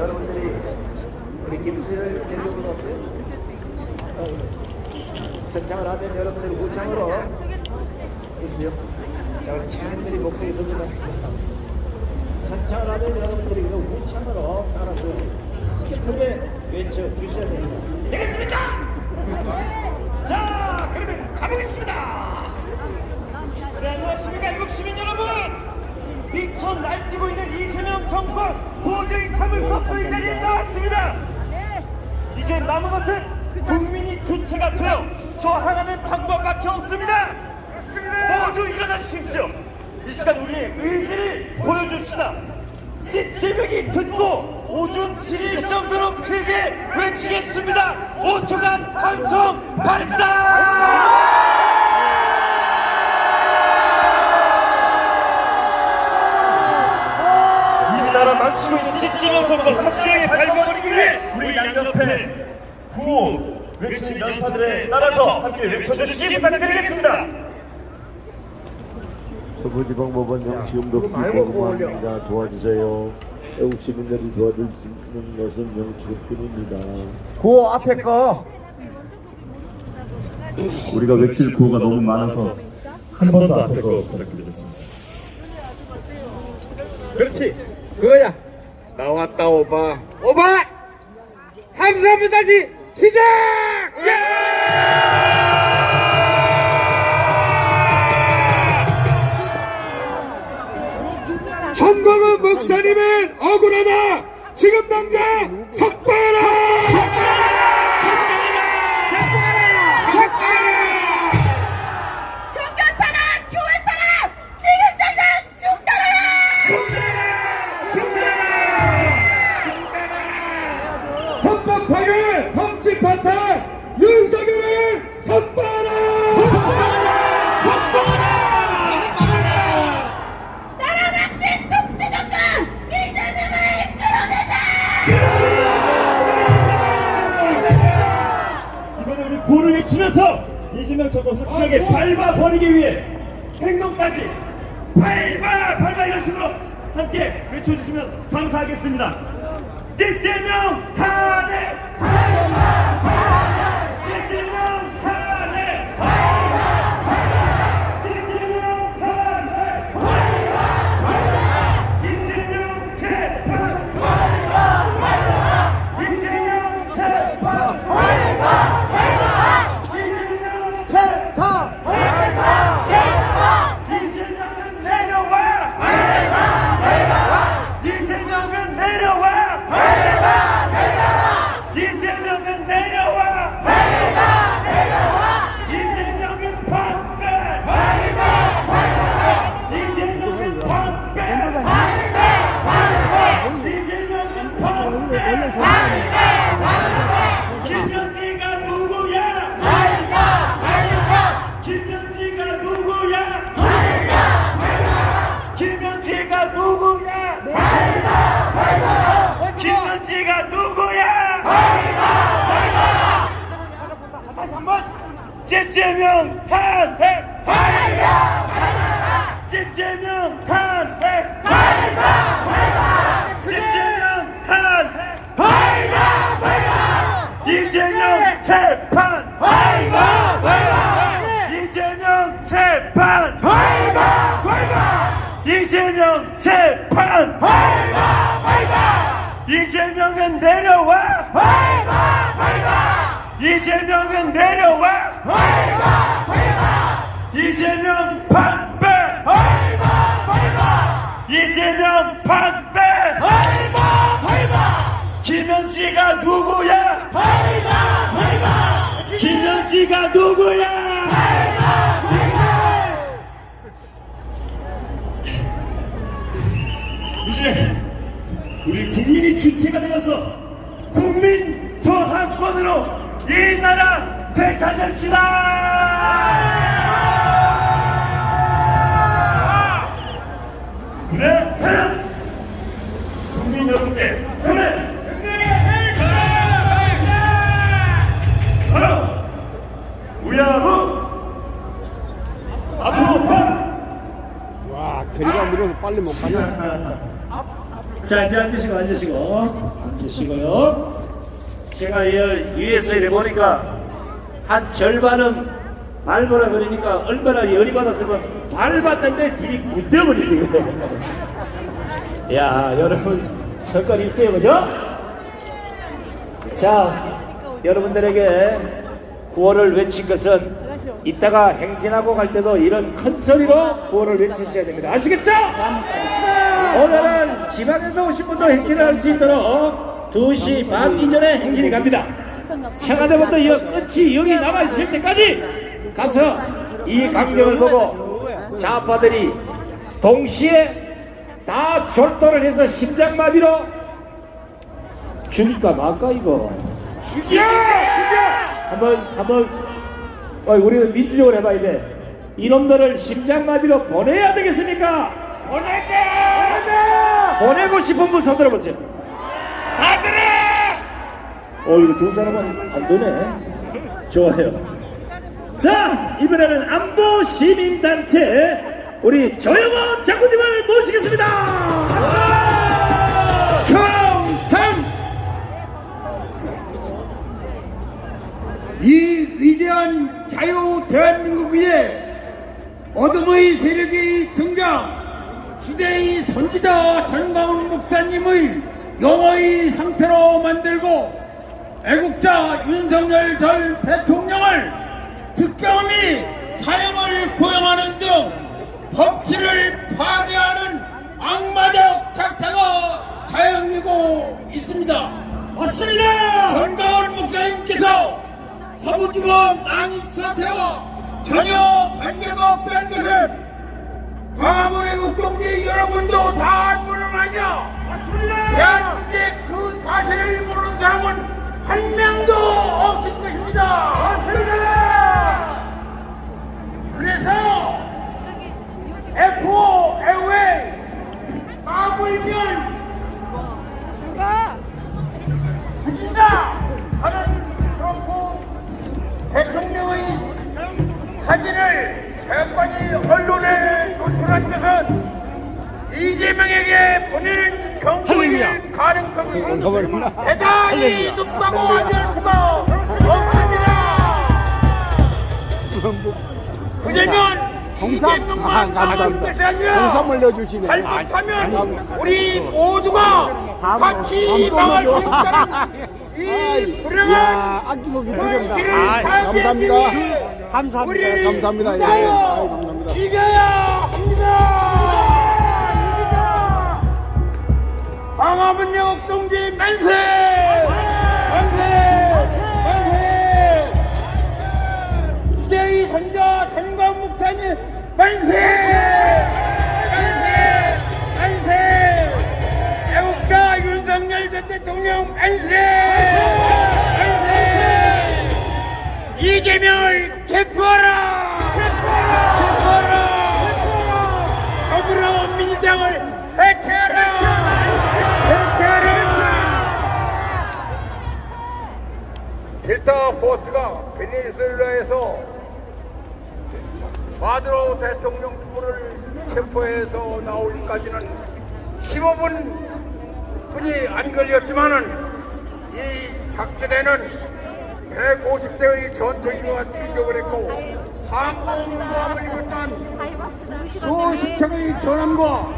여러분들이 우리 김씨를. 어, 선창을 하면 여러분들이 우창으로 있어요. 자, 우리 청년들이 목소리 듣는 선창을 하면 여러분들이 그 우창으로 따라서 크게 외쳐 주셔야 됩니다. 되겠습니까? 자, 그러면 가보겠습니다. 네, 안녕하십니까 애국 시민 여러분 2000 날뛰고 있는 이재명 정권 도저히 참을 수 없는 이 자리에 나왔습니다 이제 남은 것은 국민이 주체가 되어 저항하는 방법밖에 없습니다. 모두 일어나 주십시오. 이 시간 우리의 의지를 보여줍시다. 이재명이 듣고 오줌 지릴 정도로 크게 외치겠습니다. 5초간 방송 발사! 우리나라 망치고 있는 찌찌명 정권 확실하게 밟아버리기 위해 우리 양옆에 구호 외치는 연사들에 따라서 함께 외쳐주시기 부탁드리겠습니다. 서부지방법원장 지금도 불법합니다. 도와주세요. 애국 시민들이 도와줄 수 있는 것은 영치뿐입니다. 구호 앞에 거 우리가 외칠 구호가 너무 많아서 한 번 더 앞에 거 부탁드리겠습니다. 그렇지 그거야 나왔다 오바. 오바 다시 시작! 전광훈 목사님은 억울하다! 지금 당장 석방 외치면서 이재명 정권 확실하게 밟아버리기 위해 행동까지 밟아 밟아 이런 식으로 함께 외쳐주시면 감사하겠습니다. 이재명 탄핵! 이재명 탄핵! 이재명 탄핵! 이재명 재판! 이재명 재판! 이재명 재판! 이재명은 내려와! 이재명은 내려와! 이재명은 내 찌찌명 탄핵! 찌찌명 탄핵! 찌찌명 탄핵! 이재명 재판! 이재명 재판! 이재명 재판! 이재명은 내려와! 이재명은 내려와! 이재명 반대! 이재명 반대! 김현지가 누구야? 김현지가 자 이제 앉으시고 앉으시고 앉으시고요. 제가 이래 보니까 한 절반은 밟으라 그러니까 얼마나 열이 받았으면 밟았는데 딜이 굳어버리네. 야 여러분 석권 있어요 그죠? 자 여러분들에게 구호를 외친 것은 이따가 행진하고 갈 때도 이런 큰 소리로 구호를 외치셔야 됩니다. 아시겠죠? 오늘은 지방에서 오신 분도 행진을 할 수 있도록 2시 반 이전에 행진이 갑니다. 청와대부터 이 끝이 여기 남아있을 때까지 가서 이 광경을 보고 좌파들이 동시에 다 졸도를 해서 심장마비로 죽일까 말까 이거 죽여! 죽여! 한번 한번 어, 우리는 민주적으로 해봐야 돼 이놈들을 심장마비로 보내야 되겠습니까? 보내고 싶은 분 손 들어보세요. 아들아! 어 이거 두 사람은 안 되네. 좋아요. 자 이번에는 안보 시민단체 우리 조영원 장군님을 모시겠습니다. 경상 이 위대한 자유 대한민국 위에 어둠의 세력이 등장 시대의 선지자 전광훈 목사님의 영어의 상태로 만들고 애국자 윤석열 전 대통령을 특경히 사형을 고용하는 등 법치를 파괴하는 악마적 작태가 자행되고 있습니다. 맞습니다 전가원 목사님께서 사무직원 난입 사태와 전혀 관계가 없다는 것을 광화문의 국동지 여러분도 다 아니야. 맞습니다. 대한민국의 그 사실을 모르는 사람은 한 명도 없을 것입니다. 맞습니다. 경고일 가능성이 대단히 높다고 하실 수가 없습니다. 그러면 이재명만 당하는 것이 아니라 물려주시네. 잘못하면 우리 모두가 같이 망할 수 있다는 이 불행한 아끼고 아, 살게 감사합니다. 감사합니다. 감사합니다. 예, 예. 감사합니다. 이겨야 합니다. 만세! 만세! 만세! 시대의 선자 전광 목사님 만세! 만세! 만세! 애국자 윤석열 전 대통령! 만세! 마두로 대통령 부부를 체포해서 나오기까지는 15분 분이 안 걸렸지만은 이 작전에는 150대의 전투기가 출격을 했고 항공모함을 비롯한 수십 척의 전함과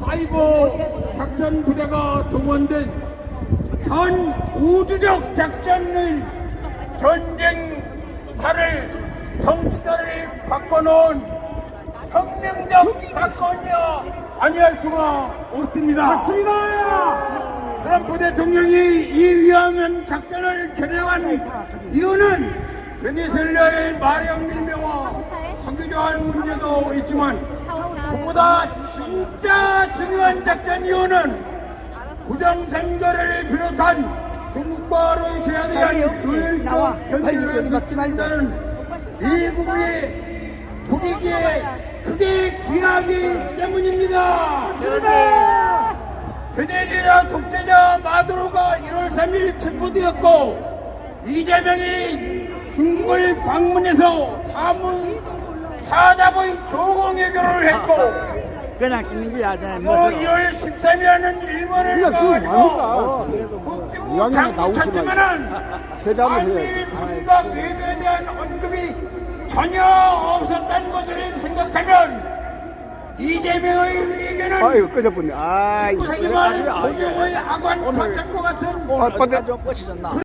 사이버 작전 부대가 동원된 전 우주적 작전을 전쟁사를 정치자를 바꿔놓은 혁명적 사건이야 아니할 수가 없습니다. 맞습니다. 트럼프 대통령이 이 위험한 작전을 결행한 이유는 베네수엘라의 마력 밀매와 석유저한 문제도 있지만 그보다 진짜 중요한 작전 이유는 부정선거를 비롯한 중국과 러시아에 대한 노열적 견제를 이끈다는 미국의 분위기에 크게 기하기 때문입니다. 베네수엘라 독재자 마두로가 1월 3일 체포되었고 이재명이 중국을 방문해서 사문 사답의 조공회견을 했고 그냥 찍는 게 아니야. 또 1월 13일에는 일본을 나오시면 쳤지만은 대답을 한미 해야지. 군과 외교에 대한 언급이 전혀 없었다는 것을 생각하면 이재명의 의견은 아이고 끄적분네. 아이. 19세기만 조경의 악한 박장과 같은 좀 뻗치셨나?